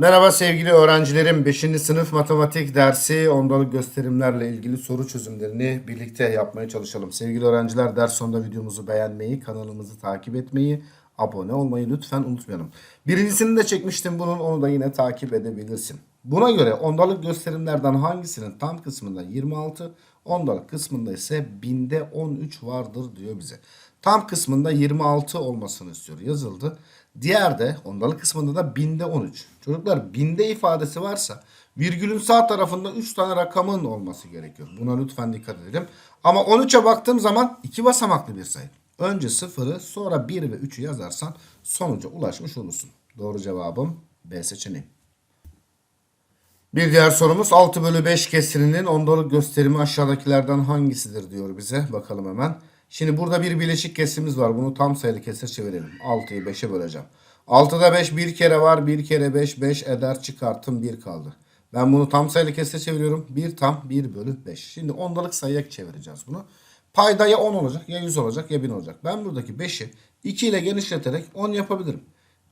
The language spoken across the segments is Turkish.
Merhaba sevgili öğrencilerim. 5. sınıf matematik dersi ondalık gösterimlerle ilgili soru çözümlerini birlikte yapmaya çalışalım. Sevgili öğrenciler ders sonunda videomuzu beğenmeyi, kanalımızı takip etmeyi, abone olmayı lütfen unutmayalım. Birincisini de çekmiştim bunun onu da yine takip edebilirsin. Buna göre ondalık gösterimlerden hangisinin tam kısmında 26, ondalık kısmında ise binde 13 vardır diyor bize. Tam kısmında 26 olmasını istiyor yazıldı. Diğer de ondalık kısmında da binde 13. Çocuklar binde ifadesi varsa virgülün sağ tarafında 3 tane rakamın olması gerekiyor. Buna lütfen dikkat edelim. Ama 13'e baktığım zaman iki basamaklı bir sayı. Önce 0'ı sonra 1 ve 3'ü yazarsan sonuca ulaşmış olursun. Doğru cevabım B seçeneği. Bir diğer sorumuz 6 bölü 5 kesirinin ondalık gösterimi aşağıdakilerden hangisidir diyor bize. Bakalım hemen. Şimdi burada bir bileşik kesimiz var. Bunu tam sayılı kesir çevirelim. 6'yı 5'e böleceğim. 6'da 5 bir kere var. 1 kere 5 5 eder çıkartım 1 kaldı. Ben bunu tam sayılı kesir çeviriyorum. 1 tam 1 bölü 5. Şimdi ondalık sayıya çevireceğiz bunu. Payda ya 10 olacak ya 100 olacak ya 1000 olacak. Ben buradaki 5'i 2 ile genişleterek 10 yapabilirim.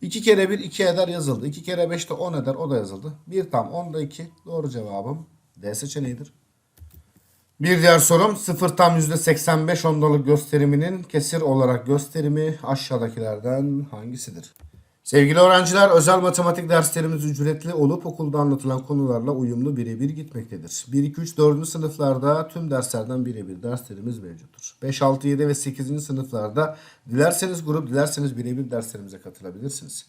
2 kere 1 2 eder yazıldı. 2 kere 5 de 10 eder o da yazıldı. 1 tam 10 da 2. Doğru cevabım D seçeneğidir. Bir diğer sorum 0 tam %85 ondalık gösteriminin kesir olarak gösterimi aşağıdakilerden hangisidir? Sevgili öğrenciler özel matematik derslerimiz ücretli olup okulda anlatılan konularla uyumlu birebir gitmektedir. 1, 2, 3, 4. sınıflarda tüm derslerden birebir derslerimiz mevcuttur. 5, 6, 7 ve 8. sınıflarda dilerseniz grup dilerseniz birebir derslerimize katılabilirsiniz.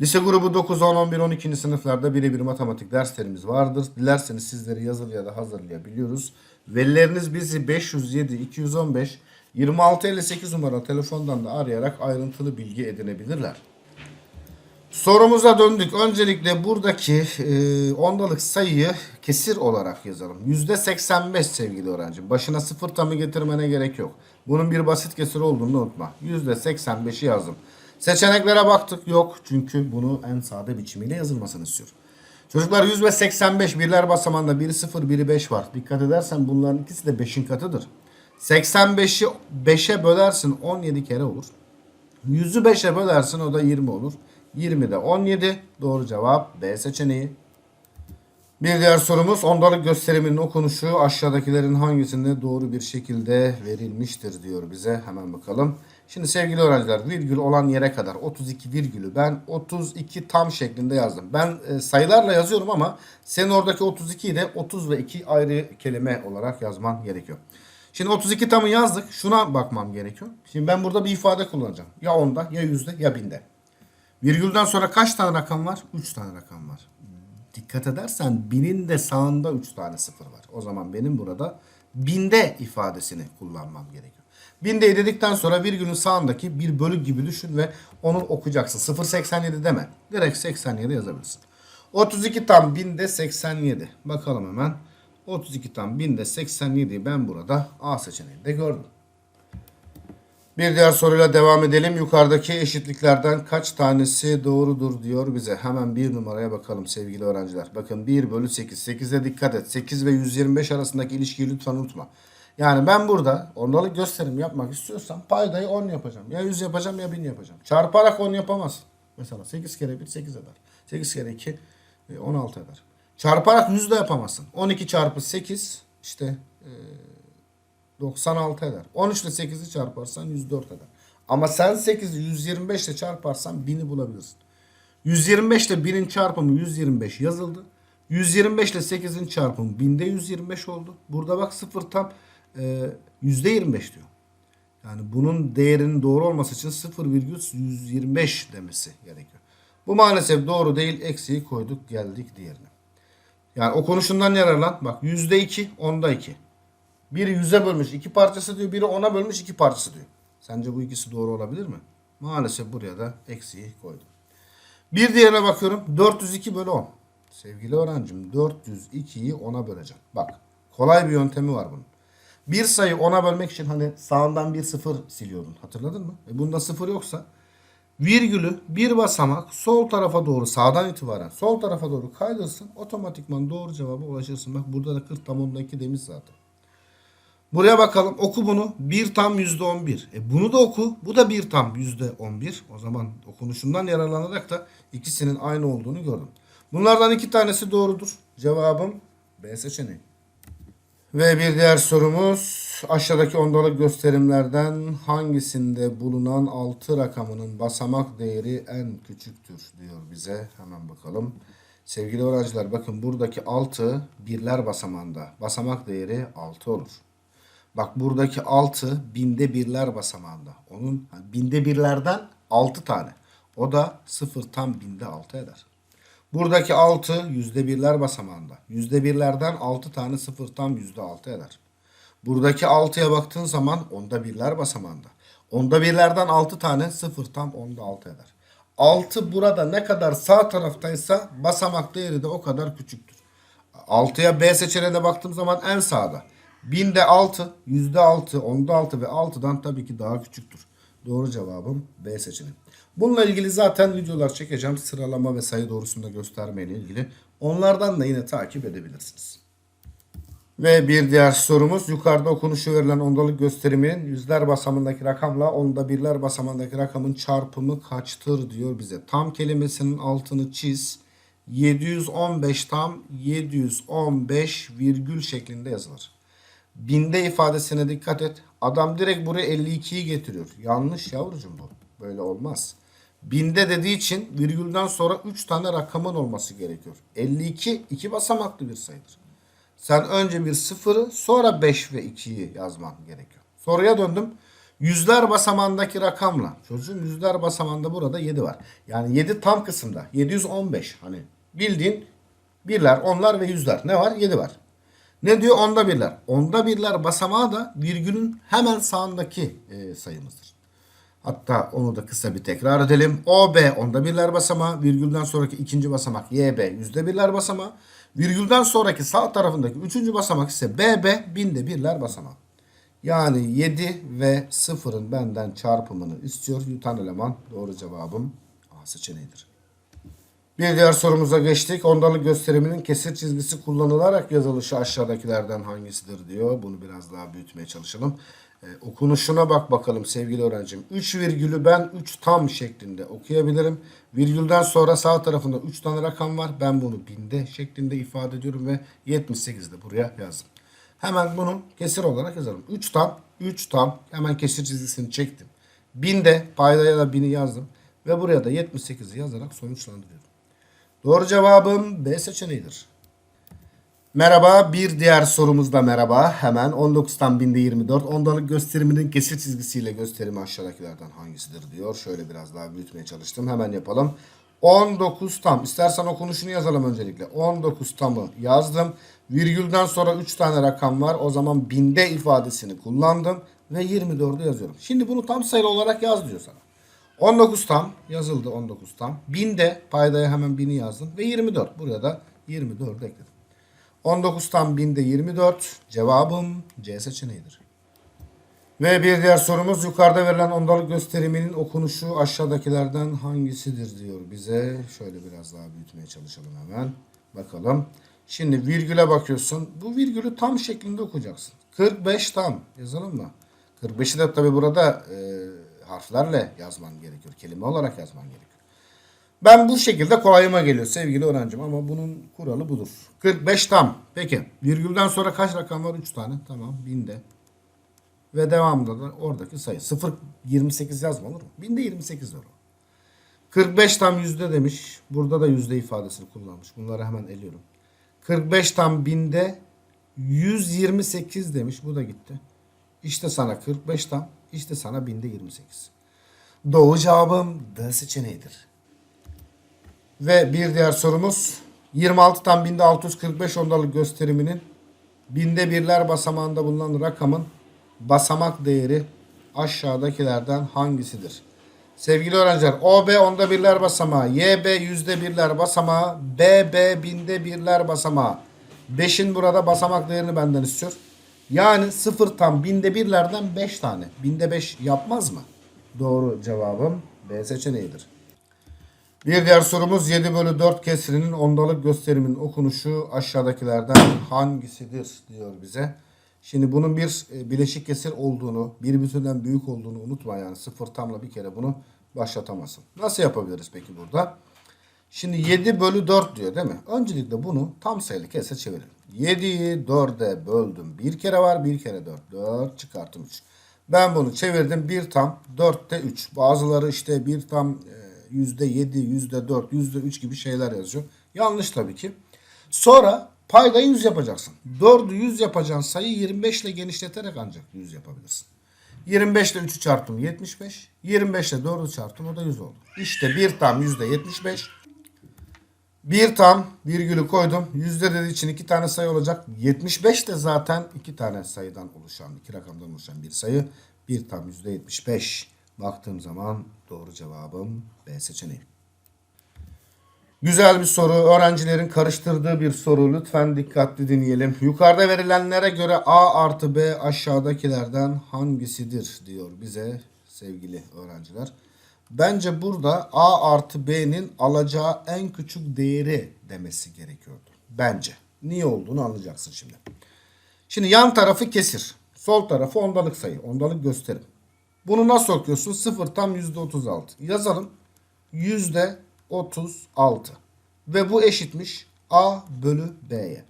Lise grubu 9, 10, 11, 12. sınıflarda birebir matematik derslerimiz vardır. Dilerseniz sizleri yazılı ya da hazırlayabiliyoruz. Velileriniz bizi 507 215 2658 numara telefondan da arayarak ayrıntılı bilgi edinebilirler. Sorumuza döndük. Öncelikle buradaki e, ondalık sayıyı kesir olarak yazalım. %85 sevgili öğrencim. Başına sıfır tamı getirmene gerek yok. Bunun bir basit kesir olduğunu unutma. %85'i yazdım. Seçeneklere baktık. Yok. Çünkü bunu en sade biçimiyle yazılmasını istiyorum. Çocuklar 100 ve 85 birler basamağında biri 0 biri 5 var. Dikkat edersen bunların ikisi de 5'in katıdır. 85'i 5'e bölersin 17 kere olur. 100'ü 5'e bölersin o da 20 olur. 20 de 17. Doğru cevap B seçeneği. Bir diğer sorumuz ondalık gösteriminin okunuşu aşağıdakilerin hangisinde doğru bir şekilde verilmiştir diyor bize. Hemen bakalım. Şimdi sevgili öğrenciler virgül olan yere kadar 32 virgülü ben 32 tam şeklinde yazdım. Ben e, sayılarla yazıyorum ama senin oradaki 32'yi de 30 ve 2 ayrı kelime olarak yazman gerekiyor. Şimdi 32 tamı yazdık. Şuna bakmam gerekiyor. Şimdi ben burada bir ifade kullanacağım. Ya 10'da ya 100'de ya 1000'de. Virgülden sonra kaç tane rakam var? 3 tane rakam var. Dikkat edersen binin de sağında 3 tane sıfır var. O zaman benim burada binde ifadesini kullanmam gerekiyor. Binde dedikten sonra virgülün sağındaki bir bölü gibi düşün ve onu okuyacaksın. 0.87 deme. Direkt 87 yazabilirsin. 32 tam binde 87. Bakalım hemen. 32 tam binde 87'yi ben burada A seçeneğinde gördüm. Bir diğer soruyla devam edelim. Yukarıdaki eşitliklerden kaç tanesi doğrudur diyor bize. Hemen bir numaraya bakalım sevgili öğrenciler. Bakın 1 bölü 8. 8'e dikkat et. 8 ve 125 arasındaki ilişkiyi lütfen unutma. Yani ben burada ondalık gösterim yapmak istiyorsam paydayı 10 yapacağım. Ya 100 yapacağım ya 1000 yapacağım. Çarparak 10 yapamazsın. Mesela 8 kere 1 8 eder. 8 kere 2 e, 16 eder. Çarparak 100 de yapamazsın. 12 çarpı 8 işte e, 96 eder. 13 ile 8'i çarparsan 104 eder. Ama sen 8'i 125 ile çarparsan 1000'i bulabilirsin. 125 ile 1'in çarpımı 125 yazıldı. 125 ile 8'in çarpımı 1000'de 125 oldu. Burada bak 0 tam e, %25 diyor. Yani bunun değerinin doğru olması için 0,125 demesi gerekiyor. Bu maalesef doğru değil. Eksiği koyduk geldik diğerine. Yani o konuşundan yararlan. Bak %2 onda 2. Biri 100'e bölmüş iki parçası diyor. Biri 10'a bölmüş iki parçası diyor. Sence bu ikisi doğru olabilir mi? Maalesef buraya da eksiği koydum. Bir diğerine bakıyorum. 402 bölü 10. Sevgili öğrencim 402'yi 10'a böleceğim. Bak kolay bir yöntemi var bunun. Bir sayı 10'a bölmek için hani sağından bir sıfır siliyordun. Hatırladın mı? E bunda sıfır yoksa virgülü bir basamak sol tarafa doğru sağdan itibaren sol tarafa doğru kaydırsın. Otomatikman doğru cevaba ulaşırsın. Bak burada da 40 tam onda 2 demiş zaten. Buraya bakalım. Oku bunu. 1 tam yüzde 11. E bunu da oku. Bu da 1 tam yüzde 11. O zaman okunuşundan yararlanarak da ikisinin aynı olduğunu gördüm. Bunlardan iki tanesi doğrudur. Cevabım B seçeneği. Ve bir diğer sorumuz aşağıdaki ondalık gösterimlerden hangisinde bulunan 6 rakamının basamak değeri en küçüktür diyor bize. Hemen bakalım. Sevgili öğrenciler bakın buradaki 6 birler basamağında. Basamak değeri 6 olur. Bak buradaki 6 binde birler basamağında. Onun binde birlerden 6 tane. O da 0 tam binde 6 eder. Buradaki 6 yüzde birler basamağında. Yüzde birlerden 6 tane 0 tam yüzde 6 eder. Buradaki 6'ya baktığın zaman onda birler basamağında. Onda birlerden 6 tane 0 tam onda 6 eder. 6 burada ne kadar sağ taraftaysa basamak değeri de o kadar küçüktür. 6'ya B seçeneğine baktığım zaman en sağda. Binde 6, yüzde 6, onda 6 ve 6'dan tabii ki daha küçüktür. Doğru cevabım B seçeneği. Bununla ilgili zaten videolar çekeceğim. Sıralama ve sayı doğrusunda göstermeyle ilgili. Onlardan da yine takip edebilirsiniz. Ve bir diğer sorumuz yukarıda okunuşu verilen ondalık gösteriminin yüzler basamındaki rakamla onda birler basamındaki rakamın çarpımı kaçtır diyor bize. Tam kelimesinin altını çiz. 715 tam 715 virgül şeklinde yazılır. Binde ifadesine dikkat et. Adam direkt buraya 52'yi getiriyor. Yanlış yavrucuğum bu. Böyle olmaz. Binde dediği için virgülden sonra 3 tane rakamın olması gerekiyor. 52 iki basamaklı bir sayıdır. Sen önce bir sıfırı sonra 5 ve 2'yi yazman gerekiyor. Soruya döndüm. Yüzler basamağındaki rakamla. Çocuğum yüzler basamağında burada 7 var. Yani 7 tam kısımda. 715. Hani bildiğin birler, onlar ve yüzler. Ne var? 7 var. Ne diyor? Onda birler. Onda birler basamağı da virgülün hemen sağındaki e, sayımızdır. Hatta onu da kısa bir tekrar edelim. OB onda birler basamağı, virgülden sonraki ikinci basamak YB yüzde birler basamağı, virgülden sonraki sağ tarafındaki üçüncü basamak ise BB binde birler basamağı. Yani 7 ve 0'ın benden çarpımını istiyor. Yutan eleman doğru cevabım A seçeneğidir. Bir diğer sorumuza geçtik. Ondalık gösteriminin kesir çizgisi kullanılarak yazılışı aşağıdakilerden hangisidir diyor. Bunu biraz daha büyütmeye çalışalım. Ee, okunuşuna bak bakalım sevgili öğrencim. 3 virgülü ben 3 tam şeklinde okuyabilirim. Virgülden sonra sağ tarafında 3 tane rakam var. Ben bunu binde şeklinde ifade ediyorum ve 78 de buraya yazdım. Hemen bunu kesir olarak yazalım. 3 tam, 3 tam. Hemen kesir çizgisini çektim. Binde paydaya da bini yazdım. Ve buraya da 78'i yazarak sonuçlandırıyorum. Doğru cevabım B seçeneğidir. Merhaba bir diğer sorumuzda merhaba. Hemen 19'tan binde 24 ondalık gösteriminin kesir çizgisiyle gösterimi aşağıdakilerden hangisidir diyor. Şöyle biraz daha büyütmeye çalıştım. Hemen yapalım. 19 tam. İstersen okunuşunu yazalım öncelikle. 19 tamı yazdım. Virgülden sonra 3 tane rakam var. O zaman binde ifadesini kullandım. Ve 24'ü yazıyorum. Şimdi bunu tam sayılı olarak yaz diyor sana. 19 tam yazıldı 19 tam. Binde paydaya hemen bini yazdım. Ve 24. Buraya da 24 ekledim. 19 tam binde 24. Cevabım C seçeneğidir. Ve bir diğer sorumuz yukarıda verilen ondalık gösteriminin okunuşu aşağıdakilerden hangisidir diyor bize. Şöyle biraz daha büyütmeye çalışalım hemen. Bakalım. Şimdi virgüle bakıyorsun. Bu virgülü tam şeklinde okuyacaksın. 45 tam yazalım mı? 45'i de tabi burada e, harflerle yazman gerekiyor. Kelime olarak yazman gerekiyor. Ben bu şekilde kolayıma geliyor sevgili öğrencim ama bunun kuralı budur. 45 tam. Peki virgülden sonra kaç rakam var? 3 tane. Tamam binde. Ve devamında da oradaki sayı. 0 28 yazma olur mu? Binde 28 olur. 45 tam yüzde demiş. Burada da yüzde ifadesini kullanmış. Bunları hemen eliyorum. 45 tam binde 128 demiş. Bu da gitti. İşte sana 45 tam. İşte sana binde 28. Doğru cevabım D seçeneğidir. Ve bir diğer sorumuz 26 tam binde 645 ondalık gösteriminin binde birler basamağında bulunan rakamın basamak değeri aşağıdakilerden hangisidir? Sevgili öğrenciler OB onda birler basamağı, YB yüzde birler basamağı, BB binde birler basamağı. 5'in burada basamak değerini benden istiyor. Yani 0 tam binde birlerden 5 tane. Binde 5 yapmaz mı? Doğru cevabım B seçeneğidir. Bir diğer sorumuz 7 bölü 4 kesirinin ondalık gösteriminin okunuşu aşağıdakilerden hangisidir diyor bize. Şimdi bunun bir e, bileşik kesir olduğunu, bir bütünden büyük olduğunu unutma yani sıfır tamla bir kere bunu başlatamazsın. Nasıl yapabiliriz peki burada? Şimdi 7 bölü 4 diyor değil mi? Öncelikle bunu tam sayılı kese çevirelim. 7'yi 4'e böldüm. Bir kere var bir kere 4. 4 çıkarttım 3. Ben bunu çevirdim. 1 tam 4'te 3. Bazıları işte 1 tam e, yüzde 7, yüzde 4, yüzde 3 gibi şeyler yazıyor. Yanlış tabii ki. Sonra paydayı 100 yapacaksın. 4'ü 100 yapacağın sayı 25 ile genişleterek ancak 100 yapabilirsin. 25 ile 3'ü çarptım 75. 25 ile 4'ü çarptım o da 100 oldu. İşte 1 tam yüzde 75. 1 tam virgülü koydum. Yüzde dediği için iki tane sayı olacak. 75 de zaten iki tane sayıdan oluşan, iki rakamdan oluşan bir sayı. 1 tam yüzde 75. Baktığım zaman doğru cevabım B seçeneği. Güzel bir soru. Öğrencilerin karıştırdığı bir soru. Lütfen dikkatli dinleyelim. Yukarıda verilenlere göre A artı B aşağıdakilerden hangisidir diyor bize sevgili öğrenciler. Bence burada A artı B'nin alacağı en küçük değeri demesi gerekiyordu. Bence. Niye olduğunu anlayacaksın şimdi. Şimdi yan tarafı kesir. Sol tarafı ondalık sayı. Ondalık gösterim. Bunu nasıl okuyorsun? 0 tam %36. Yazalım. %36. Ve bu eşitmiş A bölü B'ye.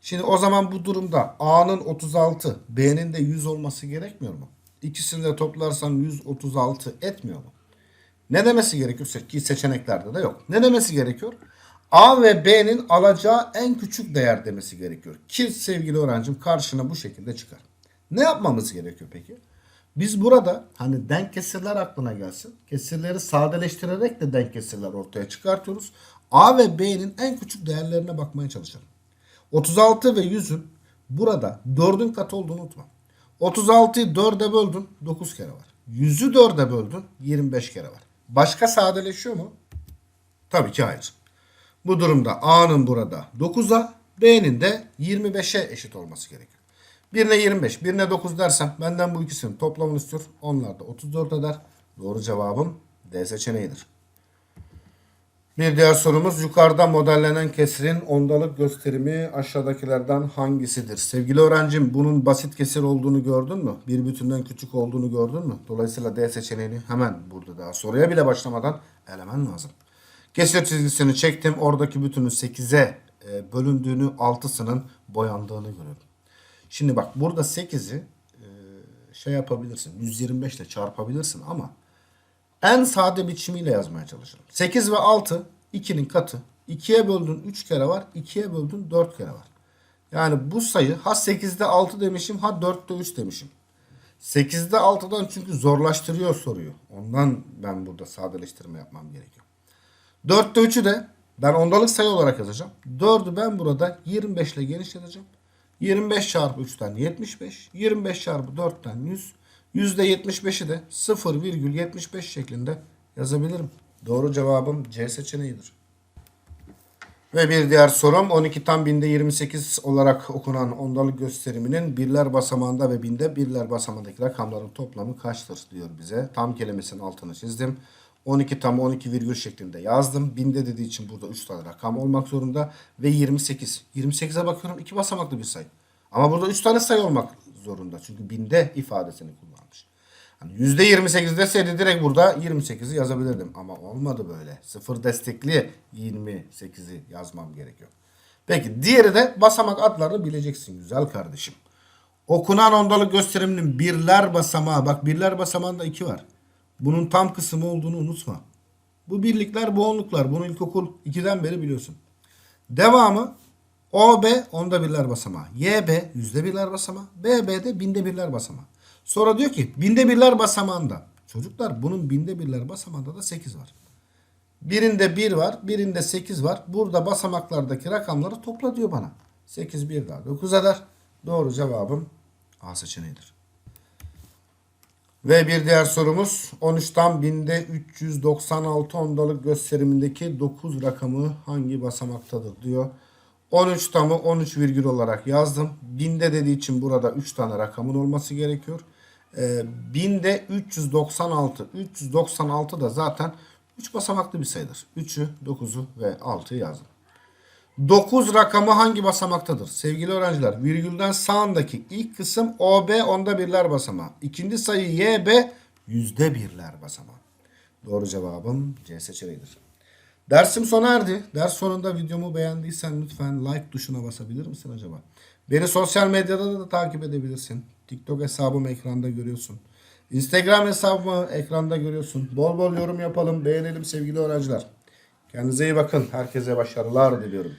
Şimdi o zaman bu durumda A'nın 36, B'nin de 100 olması gerekmiyor mu? İkisini de toplarsan 136 etmiyor mu? Ne demesi gerekiyor ki seçeneklerde de yok. Ne demesi gerekiyor? A ve B'nin alacağı en küçük değer demesi gerekiyor. Ki sevgili öğrencim karşına bu şekilde çıkar. Ne yapmamız gerekiyor peki? Biz burada hani denk kesirler aklına gelsin. Kesirleri sadeleştirerek de denk kesirler ortaya çıkartıyoruz. A ve B'nin en küçük değerlerine bakmaya çalışalım. 36 ve 100'ün burada 4'ün katı olduğunu unutma. 36'yı 4'e böldün 9 kere var. 100'ü 4'e böldün 25 kere var. Başka sadeleşiyor mu? Tabii ki hayır. Bu durumda A'nın burada 9'a B'nin de 25'e eşit olması gerekiyor. Birine 25, birine 9 dersem benden bu ikisinin toplamını istiyor. Onlar da 34 eder. Doğru cevabım D seçeneğidir. Bir diğer sorumuz yukarıda modellenen kesirin ondalık gösterimi aşağıdakilerden hangisidir? Sevgili öğrencim bunun basit kesir olduğunu gördün mü? Bir bütünden küçük olduğunu gördün mü? Dolayısıyla D seçeneğini hemen burada daha soruya bile başlamadan elemen lazım. Kesir çizgisini çektim. Oradaki bütünün 8'e e, bölündüğünü 6'sının boyandığını görüyorum. Şimdi bak burada 8'i e, şey yapabilirsin. 125 ile çarpabilirsin ama en sade biçimiyle yazmaya çalışırım. 8 ve 6 2'nin katı. 2'ye böldün 3 kere var. 2'ye böldün 4 kere var. Yani bu sayı ha 8'de 6 demişim ha 4'te 3 demişim. 8'de 6'dan çünkü zorlaştırıyor soruyu. Ondan ben burada sadeleştirme yapmam gerekiyor. 4'te 3'ü de ben ondalık sayı olarak yazacağım. 4'ü ben burada 25 ile genişleteceğim. 25 çarpı 3'ten 75. 25 çarpı 4'ten 100. %75'i de 0,75 şeklinde yazabilirim. Doğru cevabım C seçeneğidir. Ve bir diğer sorum 12 tam binde 28 olarak okunan ondalık gösteriminin birler basamağında ve binde birler basamağındaki rakamların toplamı kaçtır diyor bize. Tam kelimesinin altını çizdim. 12 tam 12 virgül şeklinde yazdım. Binde dediği için burada 3 tane rakam olmak zorunda. Ve 28. 28'e bakıyorum 2 basamaklı bir sayı. Ama burada 3 tane sayı olmak zorunda. Çünkü binde ifadesini kullanmış. Hani %28 deseydi direkt burada 28'i yazabilirdim. Ama olmadı böyle. Sıfır destekli 28'i yazmam gerekiyor. Peki diğeri de basamak adlarını bileceksin güzel kardeşim. Okunan ondalık gösteriminin birler basamağı. Bak birler basamağında 2 var. Bunun tam kısmı olduğunu unutma. Bu birlikler bu onluklar. Bunu ilkokul 2'den beri biliyorsun. Devamı OB onda birler basamağı. YB yüzde birler basamağı. BB de binde birler basamağı. Sonra diyor ki binde birler basamağında. Çocuklar bunun binde birler basamağında da 8 var. Birinde 1 var, birinde 8 var. Burada basamaklardaki rakamları topla diyor bana. 8 bir daha 9 eder. Doğru cevabım A seçeneğidir. Ve bir diğer sorumuz 13'ten binde 396 ondalık gösterimindeki 9 rakamı hangi basamaktadır diyor. 13 tamı 13 virgül olarak yazdım. Binde dediği için burada 3 tane rakamın olması gerekiyor. Ee, binde 396. 396 da zaten 3 basamaklı bir sayıdır. 3'ü, 9'u ve 6'yı yazdım. 9 rakamı hangi basamaktadır? Sevgili öğrenciler virgülden sağındaki ilk kısım OB onda birler basamağı. İkinci sayı YB yüzde birler basamağı. Doğru cevabım C seçeneğidir. Dersim sona erdi. Ders sonunda videomu beğendiysen lütfen like tuşuna basabilir misin acaba? Beni sosyal medyada da takip edebilirsin. TikTok hesabımı ekranda görüyorsun. Instagram hesabımı ekranda görüyorsun. Bol bol yorum yapalım, beğenelim sevgili öğrenciler. Kendinize iyi bakın. Herkese başarılar diliyorum.